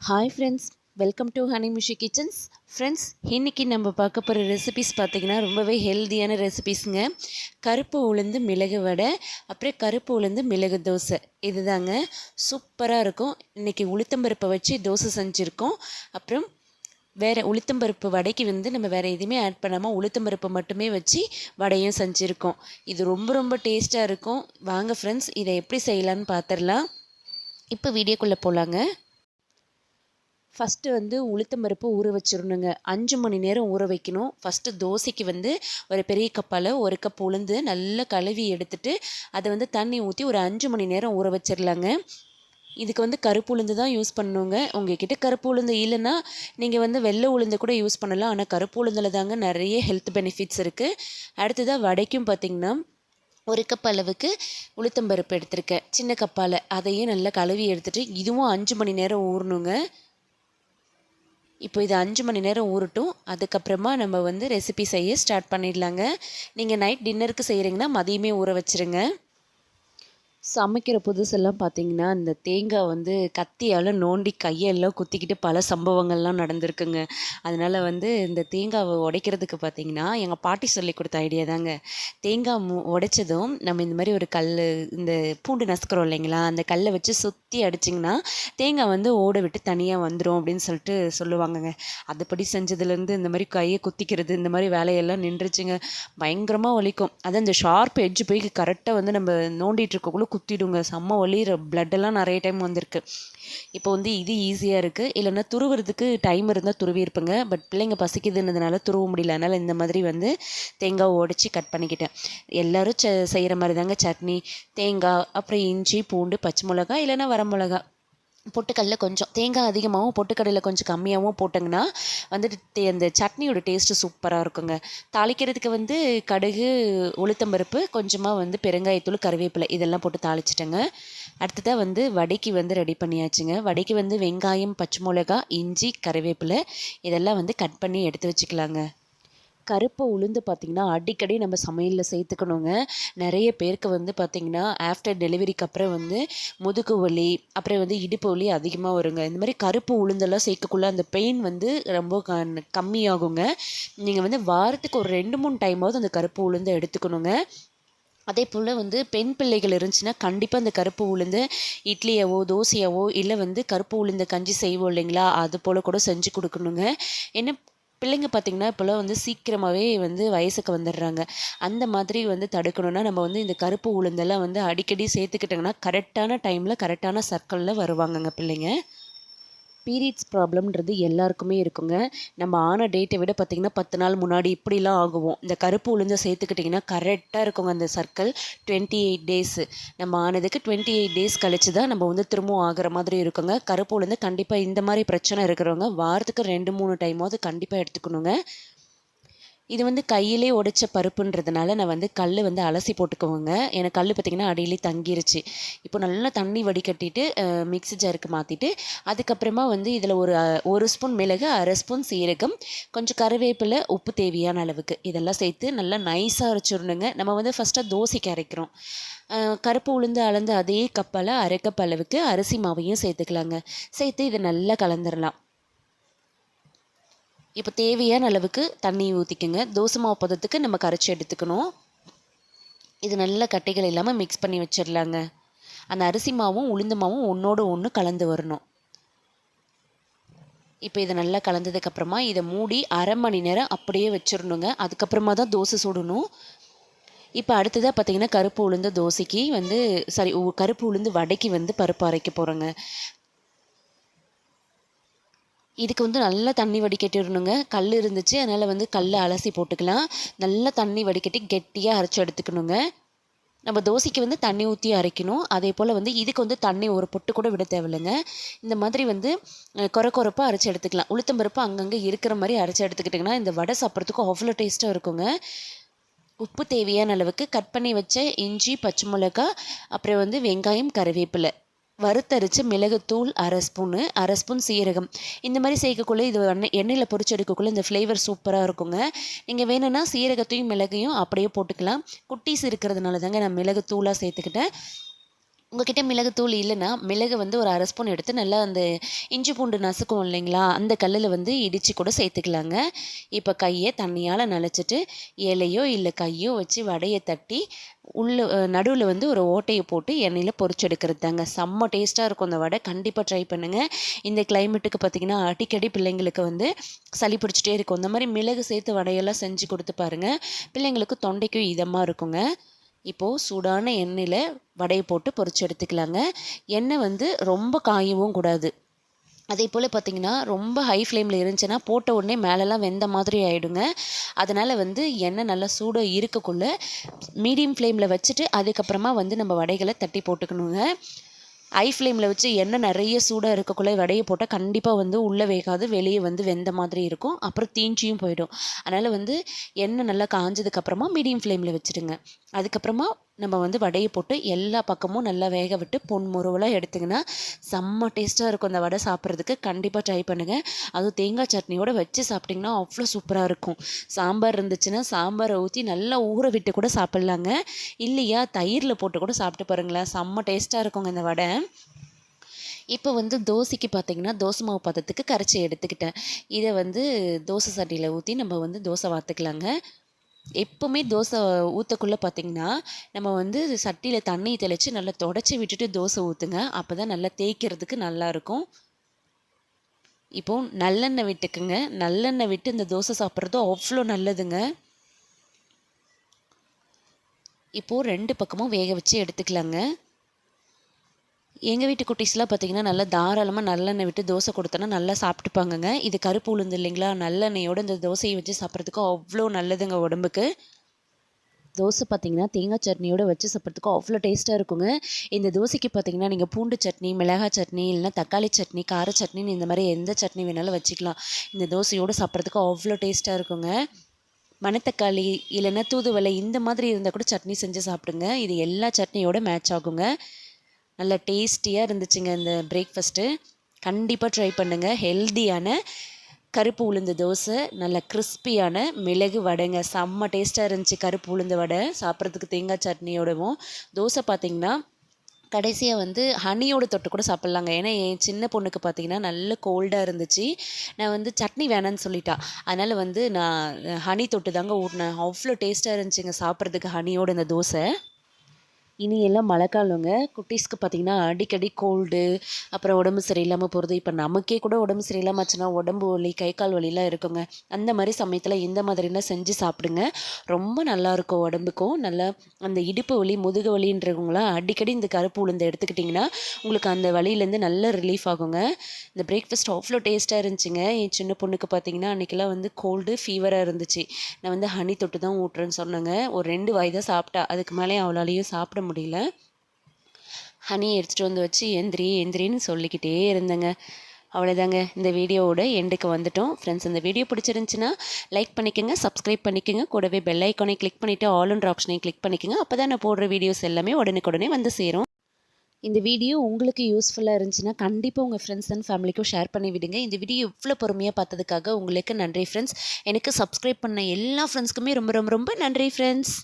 Hi friends welcome to ஹனிமிஷி kitchens friends இன்றைக்கி நம்ம பார்க்க போகிற ரெசிபிஸ் பார்த்திங்கன்னா ரொம்பவே ஹெல்த்தியான ரெசிபிஸுங்க கருப்பு உளுந்து மிளகு வடை அப்புறம் கருப்பு உளுந்து மிளகு தோசை. இதுதாங்க. சூப்பராக இருக்கும். இன்றைக்கி உளுத்தம்பருப்பை வச்சு தோசை செஞ்சுருக்கோம். அப்புறம் வேறு உளுத்தம்பருப்பு வடைக்கு வந்து நம்ம வேறு எதுவுமே ஆட் பண்ணாமல் உளுத்தம்பருப்பு மட்டுமே வச்சு வடையும் செஞ்சுருக்கோம். இது ரொம்ப ரொம்ப டேஸ்ட்டாக இருக்கும். வாங்க ஃப்ரெண்ட்ஸ் இதை எப்படி செய்யலான்னு பார்த்துடலாம் இப்போ வீடியோக்குள்ளே போகலாங்க ஃபஸ்ட்டு வந்து உளுத்தம்பருப்பு ஊற வச்சிடணுங்க அஞ்சு மணி நேரம் ஊற வைக்கணும். ஃபஸ்ட்டு தோசைக்கு வந்து ஒரு பெரிய கப்பால் ஒரு கப் உளுந்து நல்லா கழுவி எடுத்துட்டு அதை வந்து தண்ணி ஊற்றி ஒரு அஞ்சு மணி நேரம் ஊற வச்சிடலாங்க இதுக்கு வந்து கருப்பு உளுந்து தான் யூஸ் பண்ணுங்க. உங்ககிட்ட கருப்பு உளுந்து இல்லைன்னா நீங்கள் வந்து வெள்ளை உளுந்து கூட யூஸ் பண்ணலாம். ஆனால் கருப்பு உளுந்தில் தாங்க நிறைய ஹெல்த் பெனிஃபிட்ஸ் இருக்குது அடுத்ததாக வடைக்கும் பார்த்திங்கன்னா ஒரு கப் அளவுக்கு உளுத்தம்பருப்பு எடுத்திருக்கேன். சின்ன கப்பால் அதையும் நல்லா கழுவி எடுத்துகிட்டு இதுவும் அஞ்சு மணி நேரம் ஊறணுங்க. இப்போ இது அஞ்சு மணி நேரம் ஊறட்டும். அதுக்கப்புறமா நம்ம வந்து ரெசிபி செய்ய ஸ்டார்ட் பண்ணிடலாங்க. நீங்கள் நைட் டின்னருக்கு செய்கிறீங்கன்னா மதியமே ஊற வச்சுருங்க. சமைக்கிற புதுசெல்லாம் பார்த்தீங்கன்னா இந்த தேங்காய் வந்து கத்தியால் நோண்டி கையெல்லாம் குத்திக்கிட்டு பல சம்பவங்கள்லாம் நடந்திருக்குங்க. அதனால் வந்து இந்த தேங்காவை உடைக்கிறதுக்கு பார்த்தீங்கன்னா எங்கள் பாட்டி சொல்லி கொடுத்த ஐடியா தாங்க. தேங்காய் மு உடைச்சதும் நம்ம இந்த மாதிரி ஒரு கல் இந்த பூண்டு நசுக்கிறோம் இல்லைங்களா? அந்த கல்லை வச்சு சுற்றி அடிச்சிங்கன்னா தேங்காய் வந்து ஓட விட்டு தனியாக வந்துடும் அப்படின்னு சொல்லிட்டு சொல்லுவாங்கங்க. அதுபடி செஞ்சதுலேருந்து இந்த மாதிரி கையை குத்திக்கிறது இந்த மாதிரி வேலையெல்லாம் நின்றுச்சுங்க. பயங்கரமாக வலிக்கும். அது அந்த ஷார்ப் எட்ஜ் போய் கரெக்டாக வந்து நம்ம நோண்டிகிட்டு இருக்கக்குள்ள குத்திடுங்க. செம்ம வலி. பிளட்டெல்லாம் நிறைய டைம் வந்திருக்கு. இப்போ வந்து இது ஈஸியாக இருக்குது இல்லைன்னா துருவுறதுக்கு டைம் இருந்தால் துருவி இருப்பேங்க. பட் பிள்ளைங்க பசிக்குதுன்னதுனால துருவ முடியல. அதனால் இந்த மாதிரி வந்து தேங்காய் உடச்சி கட் பண்ணிக்கிட்டேன். எல்லோரும் செய்கிற மாதிரி தாங்க. சட்னி தேங்காய் அப்புறம் இஞ்சி பூண்டு பச்சை மிளகா இல்லைன்னா வரமிளகா பொட்டுக்கடல கொஞ்சம். தேங்காய் அதிகமாகவும் பொட்டுக்கடலை கொஞ்சம் கம்மியாகவும் போட்டிங்கன்னா வந்துட்டு அந்த சட்னியோட டேஸ்ட்டு சூப்பராக இருக்குங்க. தாளிக்கிறதுக்கு வந்து கடுகு உளுத்தம்பருப்பு கொஞ்சமாக வந்து பெருங்காயத்தூள் கருவேப்பிலை இதெல்லாம் போட்டு தாளிச்சிட்டேங்க. அடுத்ததாக வந்து வடைக்கு வந்து ரெடி பண்ணியாச்சுங்க. வடைக்கு வந்து வெங்காயம் பச்சை மிளகா இஞ்சி கருவேப்பிலை இதெல்லாம் வந்து கட் பண்ணி எடுத்து வச்சுக்கலாங்க. கருப்பு உளுந்து பார்த்திங்கன்னா அடிக்கடி நம்ம சமையலில் சேர்த்துக்கணுங்க. நிறைய பேருக்கு வந்து பார்த்திங்கன்னா ஆஃப்டர் டெலிவரிக்கு அப்புறம் வந்து முதுகு வலி அப்புறம் வந்து இடுப்பு வலி அதிகமாக வருங்க. இந்த மாதிரி கருப்பு உளுந்தெல்லாம் சேர்க்கக்குள்ள அந்த பெயின் வந்து ரொம்ப க கம்மியாகுங்க. நீங்கள் வந்து வாரத்துக்கு ஒரு ரெண்டு மூணு டைமாவது அந்த கருப்பு உளுந்தை எடுத்துக்கணுங்க. அதே போல் வந்து பெண் பிள்ளைகள் இருந்துச்சுன்னா கண்டிப்பாக அந்த கருப்பு உளுந்து இட்லியாவோ தோசையாவோ இல்லை வந்து கருப்பு உளுந்த கஞ்சி செய்வோம் இல்லைங்களா? அது போல் கூட செஞ்சு கொடுக்கணுங்க. என்ன பிள்ளைங்க பார்த்திங்கன்னா இப்போல்லாம் வந்து சீக்கிரமாகவே வந்து வயசுக்கு வந்துடுறாங்க. அந்த மாதிரி வந்து தடுக்கணும்னா நம்ம வந்து இந்த கருப்பு உளுந்தெல்லாம் வந்து அடிக்கடி சேர்த்துக்கிட்டோங்கன்னா கரெக்டான டைமில் கரெக்டான சர்க்கிளில் வருவாங்கங்க பிள்ளைங்க. பீரியட்ஸ் ப்ராப்ளம்ன்றது எல்லாருக்குமே இருக்குங்க. நம்ம ஆன டேட்டை விட பார்த்திங்கன்னா பத்து நாள் முன்னாடி இப்படிலாம் ஆகுவோம். இந்த கருப்பு உளுந்த சேர்த்துக்கிட்டிங்கன்னா கரெக்டாக இருக்குங்க அந்த சர்க்கிள் டுவெண்ட்டி எயிட் டேஸு நம்ம ஆனதுக்கு டுவெண்ட்டி எயிட் டேஸ் கழிச்சு தான் நம்ம வந்து திரும்பவும் ஆகிற மாதிரி இருக்குங்க. கருப்பு உளுந்து கண்டிப்பாக இந்த மாதிரி பிரச்சனை இருக்கிறவங்க வாரத்துக்கு ரெண்டு மூணு டைமாவது கண்டிப்பாக எடுத்துக்கணுங்க. இது வந்து கையிலே உடைச்ச பருப்புன்றதுனால நான் வந்து கல் வந்து அலசி போட்டுக்குவோங்க. எனக்கு கல் பார்த்திங்கன்னா அடியிலே தங்கிருச்சு. இப்போ நல்லா தண்ணி வடிகட்டிட்டு மிக்ஸி ஜாருக்கு மாற்றிட்டு அதுக்கப்புறமா வந்து இதில் ஒரு ஒரு ஸ்பூன் மிளகு அரை ஸ்பூன் சீரகம் கொஞ்சம் கருவேப்பிலை உப்பு தேவையான அளவுக்கு. இதெல்லாம் சேர்த்து நல்லா நைஸாக அரைச்சிடணுங்க. நம்ம வந்து ஃபஸ்ட்டாக தோசைக்கு அரைக்கிறோம். கருப்பு உளுந்து அளந்து அதே கப்பால் அரை கப் அளவுக்கு அரிசி மாவையும் சேர்த்துக்கலாங்க. சேர்த்து இதை நல்லா கலந்துடலாம் இப்போ தேவையான அளவுக்கு தண்ணி ஊற்றிக்கோங்க தோசை மாவு பதத்துக்கு நம்ம கரைச்சி எடுத்துக்கணும். இது நல்ல கட்டைகள் இல்லாமல் மிக்ஸ் பண்ணி வச்சிடலாங்க அந்த அரிசி மாவும் உளுந்து மாவும் ஒன்றோடு ஒன்று கலந்து வரணும். இப்போ இதை நல்லா கலந்ததுக்கப்புறமா இதை மூடி அரை மணி நேரம் அப்படியே வச்சிடணுங்க அதுக்கப்புறமா தான் தோசை சுடணும். இப்போ அடுத்ததாக பார்த்தீங்கன்னா கருப்பு உளுந்து தோசைக்கு வந்து சாரி கருப்பு உளுந்து வடைக்கு வந்து பருப்பு அரைக்க போகிறோங்க இதுக்கு வந்து நல்லா தண்ணி வடிகட்டிடணுங்க. கல் இருந்துச்சு அதனால் வந்து கல்லை அலசி போட்டுக்கலாம். நல்லா தண்ணி வடிகட்டி கெட்டியாக அரைச்சி எடுத்துக்கணுங்க. நம்ம தோசைக்கு வந்து தண்ணி ஊற்றி அரைக்கணும். அதே போல் வந்து இதுக்கு வந்து தண்ணி ஒரு பொட்டு கூட விட தேவையில்லைங்க. இந்த மாதிரி வந்து குறை குறைப்பாக அரைச்சி எடுத்துக்கலாம். உளுத்தம்பருப்பு அங்கங்கே இருக்கிற மாதிரி அரைச்சி எடுத்துக்கிட்டிங்கன்னா இந்த வடை சாப்பிட்றதுக்கு அவ்வளோ டேஸ்ட்டாக இருக்குங்க. உப்பு தேவையான அளவுக்கு கட் பண்ணி வச்ச இஞ்சி பச்சை மிளகா அப்புறம் வந்து வெங்காயம் கருவேப்பிலை. வறுத்தரிச்ச மிளகுத்தூள் அரை ஸ்பூனு அரை ஸ்பூன் சீரகம். இந்த மாதிரி சேர்க்கக்குள்ளே இது எண்ணெய் எண்ணெயில் பொறிச்சு எடுக்கக்குள்ளே இந்த ஃப்ளேவர் சூப்பராக இருக்குங்க. நீங்கள் வேணும்னா சீரகத்தையும் மிளகையும் அப்படியே போட்டுக்கலாம். குட்டீஸ் இருக்கிறதுனால தாங்க நான் மிளகுத்தூளாக சேர்த்துக்கிட்டேன். உங்ககிட்ட மிளகுத்தூள் இல்லைன்னா மிளகு வந்து ஒரு அரை ஸ்பூன் எடுத்து நல்லா அந்த இஞ்சி பூண்டு நசுக்கும் இல்லைங்களா? அந்த கல்லில் வந்து இடித்து கூட சேர்த்துக்கலாங்க. இப்போ கையை தண்ணியால் நனைச்சிட்டு இலையோ இல்லை கையோ வச்சு வடையை தட்டி உள்ள நடுவில் வந்து ஒரு ஓட்டையை போட்டு எண்ணெயில் பொரிச்செடுக்கிறது தாங்க செம்ம டேஸ்ட்டாக இருக்கும் அந்த வடை. கண்டிப்பாக ட்ரை பண்ணுங்கள் இந்த கிளைமேட்டுக்கு பார்த்திங்கன்னா அடிக்கடி பிள்ளைங்களுக்கு வந்து சளி பிடிச்சிட்டே இருக்கும். இந்த மாதிரி மிளகு சேர்த்து வடையெல்லாம் செஞ்சு கொடுத்து பாருங்கள் பிள்ளைங்களுக்கு தொண்டைக்கும் இதமாக இருக்குங்க. இப்போது சூடான எண்ணெயில் வடையை போட்டு பொறிச்சு எடுத்துக்கலாங்க. எண்ணெய் வந்து ரொம்ப காயவும் கூடாது. அதே போல் பார்த்திங்கன்னா ரொம்ப ஹை ஃப்ளேமில் இருந்துச்சுன்னா போட்ட உடனே மேலெல்லாம் வெந்த மாதிரி ஆகிடுங்க அதனால் வந்து எண்ணெய் நல்லா சூடாக இருக்கக்குள்ளே மீடியம் ஃப்ளேமில் வச்சுட்டு அதுக்கப்புறமா வந்து நம்ம வடைகளை தட்டி போட்டுக்கணுங்க. ஐ ஃப்ளேமில் வச்சு எண்ணெய் நிறைய சூடாக இருக்கக்குள்ளே வடையை போட்டால் கண்டிப்பாக வந்து உள்ளே வேகாது வெளியே வந்து வெந்த மாதிரி இருக்கும். அப்புறம் தீஞ்சியும் போயிடும். அதனால் வந்து எண்ணெய் நல்லா காஞ்சதுக்கப்புறமா மீடியம் ஃப்ளேமில் வச்சுடுங்க. அதுக்கப்புறமா நம்ம வந்து வடையை போட்டு எல்லா பக்கமும் நல்லா வேக விட்டு பொன் முருவலாக எடுத்திங்கன்னா செம்ம டேஸ்ட்டாக இருக்கும் அந்த வடை சாப்பிட்றதுக்கு. கண்டிப்பாக ட்ரை பண்ணுங்கள் அதுவும் தேங்காய் சட்னியோடு வச்சு சாப்பிட்டிங்கன்னா அவ்வளோ சூப்பராக இருக்கும். சாம்பார் இருந்துச்சுன்னா சாம்பாரை ஊற்றி நல்லா ஊற விட்டு கூட சாப்பிட்லாங்க. இல்லையா? தயிரில் போட்டு கூட சாப்பிட்டு பாருங்களேன். செம்ம டேஸ்ட்டாக இருக்குங்க இந்த வடை. இப்போ வந்து தோசைக்கு பார்த்தீங்கன்னா தோசை மாவு பதத்துக்கு கரைச்சி எடுத்துக்கிட்டேன். இதை வந்து தோசை சட்டியில் ஊற்றி நம்ம வந்து தோசை வாத்துக்கலாங்க எப்போவுமே தோசை ஊற்றக்குள்ளே பார்த்திங்கன்னா நம்ம வந்து சட்டியில் தண்ணி தெளித்து நல்லா தொடச்சி விட்டுட்டு தோசை ஊற்றுங்க அப்போ தான் நல்லா தேய்க்கிறதுக்கு நல்லாயிருக்கும் இப்போது நல்லெண்ணெய் விட்டுக்குங்க. நல்லெண்ணெய் விட்டு இந்த தோசை சாப்பிட்றது அவ்வளோ நல்லதுங்க. இப்போது ரெண்டு பக்கமும் வேக வச்சு எடுத்துக்கலாங்க. எங்கள் வீட்டு குட்டீஸ்லாம் பார்த்திங்கன்னா நல்லா தாராளமாக நல்லெண்ணெய் விட்டு தோசை கொடுத்தோன்னா நல்லா சாப்பிட்டுப்பாங்கங்க. இது கருப்பு உளுந்து இல்லைங்களா? நல்லெண்ணெயோடு இந்த தோசையை வச்சு சாப்பிட்றதுக்கு அவ்வளோ நல்லதுங்க உடம்புக்கு. தோசை பார்த்திங்கன்னா தேங்காய் சட்னியோடு வச்சு சாப்பிட்றதுக்கு அவ்வளோ டேஸ்ட்டாக இருக்குங்க. இந்த தோசைக்கு பார்த்திங்கன்னா நீங்கள் பூண்டு சட்னி மிளகாய் சட்னி இல்லைனா தக்காளி சட்னி கார சட்னின்னு இந்த மாதிரி எந்த சட்னி வேணாலும் வச்சுக்கலாம். இந்த தோசையோடு சாப்பிட்றதுக்கு அவ்வளோ டேஸ்ட்டாக இருக்குங்க. மணத்தக்காளி இல்லைன்னா தூதுவலை இந்த மாதிரி இருந்தால் கூட சட்னி செஞ்சு சாப்பிடுங்க. இது எல்லா சட்னியோட மேட்ச் ஆகுங்க. நல்ல டேஸ்டியாக இருந்துச்சுங்க இந்த பிரேக்ஃபஸ்ட்டு கண்டிப்பாக ட்ரை பண்ணுங்கள் ஹெல்த்தியான கருப்பு உளுந்து தோசை நல்ல கிறிஸ்பியான மிளகு வடைங்க. செம்ம டேஸ்ட்டாக இருந்துச்சு கருப்பு உளுந்து வடை. சாப்பிட்றதுக்கு தேங்காய் சட்னியோடவும். தோசை பார்த்திங்கன்னா கடைசியாக வந்து ஹனியோட தொட்டு கூட சாப்பிட்லாங்க. ஏன்னா என் சின்ன பொண்ணுக்கு பார்த்தீங்கன்னா நல்ல கோல்டாக இருந்துச்சு. நான் வந்து சட்னி வேணான்னு சொல்லிட்டா. அதனால் வந்து நான் ஹனி தொட்டு தாங்க ஊட்டினேன். அவ்வளோ டேஸ்ட்டாக இருந்துச்சுங்க சாப்பிட்றதுக்கு ஹனியோட இந்த தோசை. இனி எல்லாம் மழை காலங்க குட்டீஸ்க்கு பார்த்திங்கன்னா அடிக்கடி கோல்டு அப்புறம் உடம்பு சரியில்லாமல் போகிறது இப்போ நமக்கே கூட உடம்பு சரியில்லாமல் ஆச்சுன்னா உடம்பு வலி கை கால் வலிலாம் இருக்குங்க. அந்த மாதிரி சமயத்தில் இந்த மாதிரிலாம் செஞ்சு சாப்பிடுங்க. ரொம்ப நல்லாயிருக்கும் உடம்புக்கும். நல்லா அந்த இடுப்பு வலி முதுகு வலின்றவங்களாம் அடிக்கடி இந்த கருப்பு உளுந்து எடுத்துக்கிட்டிங்கன்னா உங்களுக்கு அந்த வலியிலேருந்து நல்ல ரிலீஃப் ஆகுங்க. இந்த பிரேக்ஃபாஸ்ட் அவ்வளோ டேஸ்ட்டாக இருந்துச்சுங்க. என் சின்ன பொண்ணுக்கு பார்த்தீங்கன்னா அன்றைக்கெல்லாம் வந்து கோல்டு ஃபீவராக இருந்துச்சு. நான் வந்து ஹனி தொட்டு தான் ஊட்டுறேன்னு சொன்னேங்க. ஒரு ரெண்டு வாய் தான் சாப்பிட்டா. அதுக்கு மேலே அவளாலையும் சாப்பிட முடியல. ஹனி எடுத்துகிட்டு வந்து வச்சு எந்திரி எந்திரின்னு சொல்லிக்கிட்டே இருந்தேங்க. அவ்வளோதாங்க இந்த வீடியோவோட எண்டுக்கு வந்துட்டோம். ஃப்ரெண்ட்ஸ் இந்த வீடியோ பிடிச்சிருந்துச்சின்னா லைக் பண்ணிக்கோங்க சப்ஸ்கிரைப் பண்ணிக்கோங்க. கூடவே பெல் ஐக்கானை கிளிக் பண்ணிவிட்டு ஆல்ன்ற ஆப்ஷனையும் கிளிக் பண்ணிக்கோங்க. அப்போ தான் நான் போடுற வீடியோஸ் எல்லாமே உடனுக்குடனே வந்து சேரும். இந்த வீடியோ உங்களுக்கு யூஸ்ஃபுல்லாக இருந்துச்சுன்னா கண்டிப்பாக உங்கள் ஃப்ரெண்ட்ஸ் அண்ட் ஃபேமிலிக்கும் ஷேர் பண்ணி விடுங்க. இந்த வீடியோ இவ்வளோ பொறுமையாக பார்த்ததுக்காக உங்களுக்கு நன்றி ஃப்ரெண்ட்ஸ் எனக்கு சப்ஸ்கிரைப் பண்ண எல்லா ஃப்ரெண்ட்ஸ்க்குமே ரொம்ப ரொம்ப ரொம்ப நன்றி ஃப்ரெண்ட்ஸ்